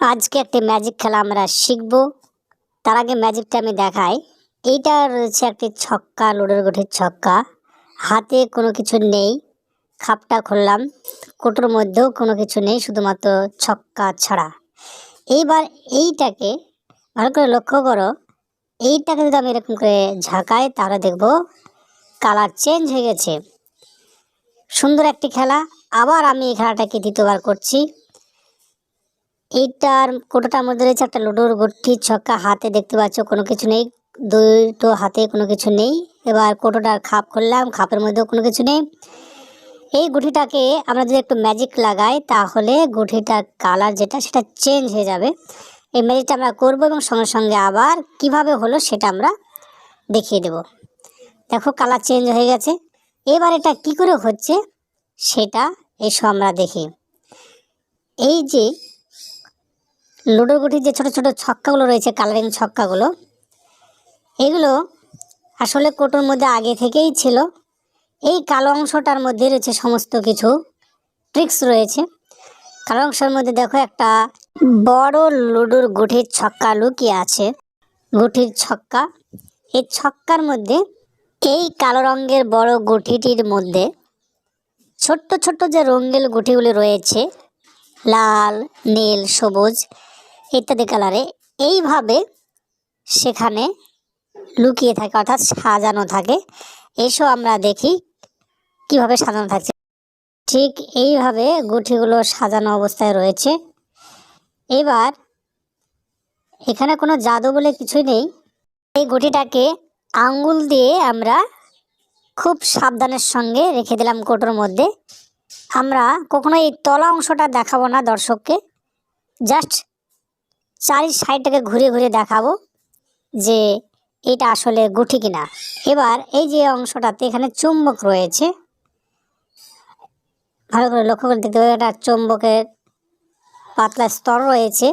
আজকে একটি ম্যাজিক খেলা আমরা শিখব। তার আগে ম্যাজিকটা আমি দেখাই। এইটা রয়েছে একটি ছক্কা, লুডোর গুঠির ছক্কা। হাতে কোনো কিছু নেই, খাপটা খুললাম। কোটোর মধ্যেও কোনো কিছু নেই, শুধুমাত্র ছক্কা ছাড়া। এইবার এইটাকে ভালো করে লক্ষ্য করো। এইটাকে যদি আমি এরকম করে ঝাঁকাই, তাহলে দেখব কালার চেঞ্জ হয়ে গেছে। সুন্দর একটি খেলা। আবার আমি এই খেলাটাকে দ্বিতীয়বার করছি। এইটার কোটোটার মধ্যে রয়েছে একটা লুডোর গুটি, ছক্কা, হাতে দেখতে পাচ্ছ, কোনো কিছু নেই। দুটো হাতে কোনো কিছু নেই। এবার কোটোটার খাপ খুললাম খাপের মধ্যেও কোনো কিছু নেই। এই গুটিটাকে আমরা যদি একটু ম্যাজিক লাগাই, তাহলে গুটিটার কালার যেটা, সেটা চেঞ্জ হয়ে যাবে। এই ম্যাজিকটা আমরা করব এবং সঙ্গে সঙ্গে আবার কীভাবে হলো সেটা আমরা দেখিয়ে দেব। দেখো কালার চেঞ্জ হয়ে গেছে। এবার এটা কি করে হচ্ছে, সেটা এসো আমরা দেখি। এই যে লুডো গুটির যে ছোট ছোট ছক্কাগুলো রয়েছে, কালারিং ছক্কাগুলো, এগুলো আসলে কোটোর মধ্যে আগে থেকেই ছিল। এই কালো অংশটার মধ্যে রয়েছে সমস্ত কিছু ট্রিক্স রয়েছে। কালো অংশের মধ্যে দেখো একটা বড় লুডোর গুটির ছক্কা লুকিয়ে আছে, গুটির ছক্কা। এই ছক্কার মধ্যে এই কালো রঙের বড় গুটিটির মধ্যে ছোট্ট ছোট্ট যে রঙিন গুটিগুলি রয়েছে, লাল, নীল, সবুজ ইত্যাদি কালারে এইভাবে সেখানে লুকিয়ে থাকে, অর্থাৎ সাজানো থাকে। এসব আমরা দেখি কীভাবে সাজানো থাকছে। ঠিক এইভাবে গুঠিগুলো সাজানো অবস্থায় রয়েছে। এবার এখানে কোনো জাদু বলে কিছুই নেই। এই গুটিটাকে আঙ্গুল দিয়ে আমরা খুব সাবধানের সঙ্গে রেখে দিলাম কোটোর মধ্যে। আমরা কখনো এই তলা অংশটা দেখাবো না দর্শককে। জাস্ট চারি সাইডটাকে ঘুরে ঘুরে দেখাবো যে এটা আসলে গুটি কিনা। এবার এই যে অংশটাতে এখানে চুম্বক রয়েছে, ভালো করে লক্ষ্য করে দেখতে একটা চুম্বকের পাতলা স্তর রয়েছে।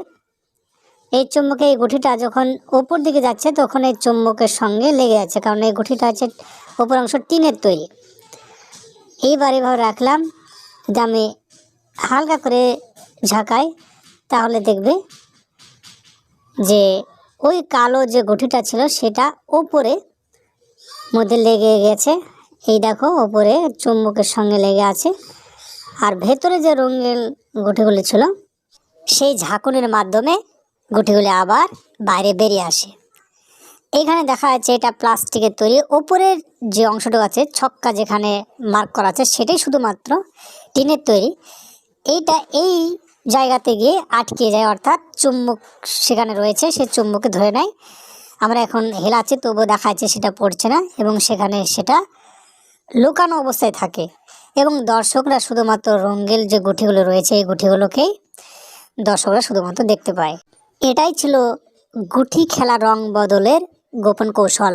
এই চুম্বকে, এই গুঠিটা যখন ওপর দিকে যাচ্ছে, তখন এই চুম্বকের সঙ্গে লেগে যাচ্ছে, কারণ এই গুঠিটা আছে ওপর অংশ টিনের তৈরি। এইবার এভাবে রাখলাম, যে আমি হালকা করে ঝাঁকাই, তাহলে দেখবে যে ওই কালো যে গুটিটা ছিল সেটা ওপরে মধ্যে লেগে গেছে। এই দেখো, ওপরে চুম্বকের সঙ্গে লেগে আছে। আর ভেতরে যে রঙিন গুটিগুলি ছিল, সেই ঝাঁকুনির মাধ্যমে গুটিগুলি আবার বাইরে বেরিয়ে আসে। এইখানে দেখা যাচ্ছে এটা প্লাস্টিকের তৈরি। ওপরের যে অংশটুকু আছে, ছক্কা যেখানে মার্ক করা আছে, সেটাই শুধুমাত্র টিনের তৈরি। এইটা এই জায়গাতে গিয়ে আটকে যায়, অর্থাৎ চুম্বক সেখানে রয়েছে, সে চুম্বকে ধরে নেয়। আমরা এখন হেলাচ্ছি তবুও দেখা যাচ্ছে সেটা পড়ছে না এবং সেখানে সেটা লুকানো অবস্থায় থাকে। এবং দর্শকরা শুধুমাত্র রঙ্গেল যে গুঠিগুলো রয়েছে, এই গুঠিগুলোকেই দর্শকরা শুধুমাত্র দেখতে পায়। এটাই ছিল গুঠি খেলা রং বদলের গোপন কৌশল।